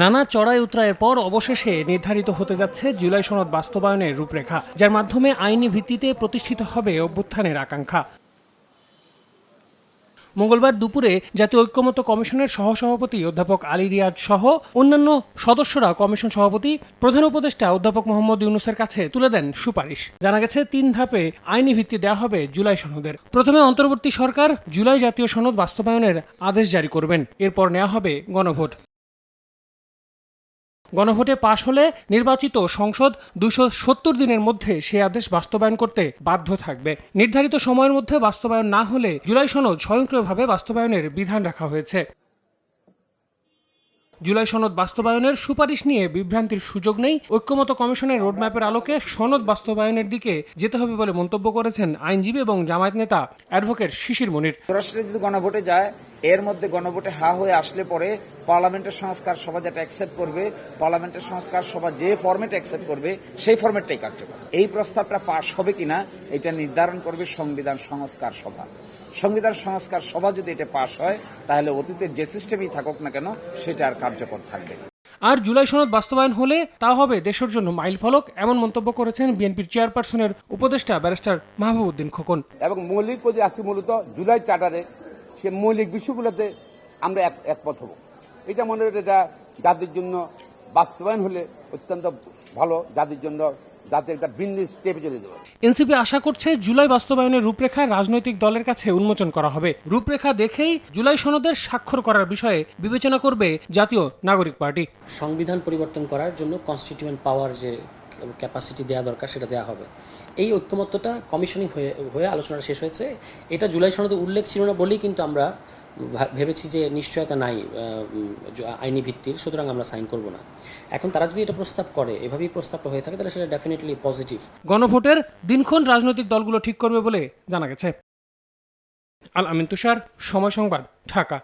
নানা চড়াই উতরায়ের পর অবশেষে নির্ধারিত হতে যাচ্ছে জুলাই সনদ বাস্তবায়নের রূপরেখা, যার মাধ্যমে আইনি ভিত্তিতে প্রতিষ্ঠিত হবে অভ্যুত্থানের আকাঙ্ক্ষা। মঙ্গলবার দুপুরে জাতীয় ঐক্যমত্য কমিশনের সহসভাপতি অধ্যাপক আলী রিয়াজ সহ অন্যান্য সদস্যরা কমিশন সভাপতি, প্রধান উপদেষ্টা অধ্যাপক মোহাম্মদ ইউনুসের কাছে তুলে দেন সুপারিশ। জানা গেছে, তিন ধাপে আইনি ভিত্তি দেওয়া হবে জুলাই সনদের। প্রথমে অন্তর্বর্তী সরকার জুলাই জাতীয় সনদ বাস্তবায়নের আদেশ জারি করবেন। এরপর নেওয়া হবে গণভোট। গণভোটে পাশ হলে নির্বাচিত সংসদ দুশো দিনের মধ্যে সে আদেশ বাস্তবায়ন করতে বাধ্য থাকবে। নির্ধারিত সময়ের মধ্যে বাস্তবায়ন না হলে জুলাই সনদ স্বয়ংক্রিয়ভাবে বাস্তবায়নের বিধান রাখা হয়েছে। জুলাই সনদ বাস্তবায়নের সুপারিশ নিয়ে বিভ্রান্তির সুযোগ নেই। ঐক্যমত কমিশনের রোডম্যাপের আলোকে সনদ বাস্তবায়নের দিকে যেতে হবে বলে মন্তব্য করেছেন আইনজীবী এবং জামায়াত নেতা অ্যাডভোকেট শিশির মনির। যদি গণভোটে যায় এর মধ্যে গণভোটে হা হয়ে আসলে পরে পার্লামেন্টের সংস্কার সভা যেটা অ্যাকসেপ্ট করবে পার্লামেন্টের সংস্কার সভা যে ফর্মেট অ্যাকসেপ্ট করবে সেই ফর্মেটটাই কার্যকর। এই প্রস্তাবটা পাশ হবে কিনা এটা নির্ধারণ করবে সংবিধান সংস্কার সভা। সংবিধান সংস্কার সভা যদি এটা পাশ হয় তাহলে অতীতের যে সিস্টেমই থাকুক না কেন সেটা আর কার্যকর থাকবে আর জুলাই সনদ বাস্তবায়ন হলে তা হবে দেশের জন্য মাইল ফলক এমন মন্তব্য করেছেন বিএনপির চেয়ারপারসনের উপদেষ্টা ব্যারিস্টার মাহবুবউদ্দিন খোকন। এবং মৌলিক পদে আসি মূলত জুলাই চার্টারে সে মৌলিক বিষয়গুলোতে আমরা এক একমত হব। এটা মনে হয় এটা জাতির জন্য বাস্তবায়ন হলে অত্যন্ত ভালো জাতির জন্য জাতির একটা ভিন্ন স্টেপে চলে যাবে এনসিপি আশা করছে জুলাই বাস্তবায়নের রূপরেখা রাজনৈতিক দলের কাছে উন্মোচন করা হবে। রূপরেখা দেখেই জুলাই সনদের স্বাক্ষর করার বিষয়ে বিবেচনা করবে জাতীয় নাগরিক পার্টি। সংবিধান পরিবর্তন করার জন্য কনস্টিটিউয়েন্ট পাওয়ার যে ক্যাপাসিটি দেওয়া দরকার, সেটা দেওয়া হবে। এই ঐক্যমত্যটা কমিশনিং হয়ে হয়ে আলোচনাটা শেষ হয়েছে। এটা জুলাই সনদে উল্লেখ ছিল না বলেই কিন্তু আমরা ভেবেছি যে নিশ্চয়তা নাই আইনি ভিত্তির, সুতরাং আমরা সাইন করব না। এখন তারা যদি এটা প্রস্তাব করে, এভাবেই প্রস্তাবটা হয়ে থাকে, তাহলে সেটা ডেফিনেটলি পজিটিভ গণভোটের দিনক্ষণ রাজনৈতিক দলগুলো ঠিক করবে বলে জানা গেছে। আল আমিন তুষার, সময় সংবাদ, ঢাকা।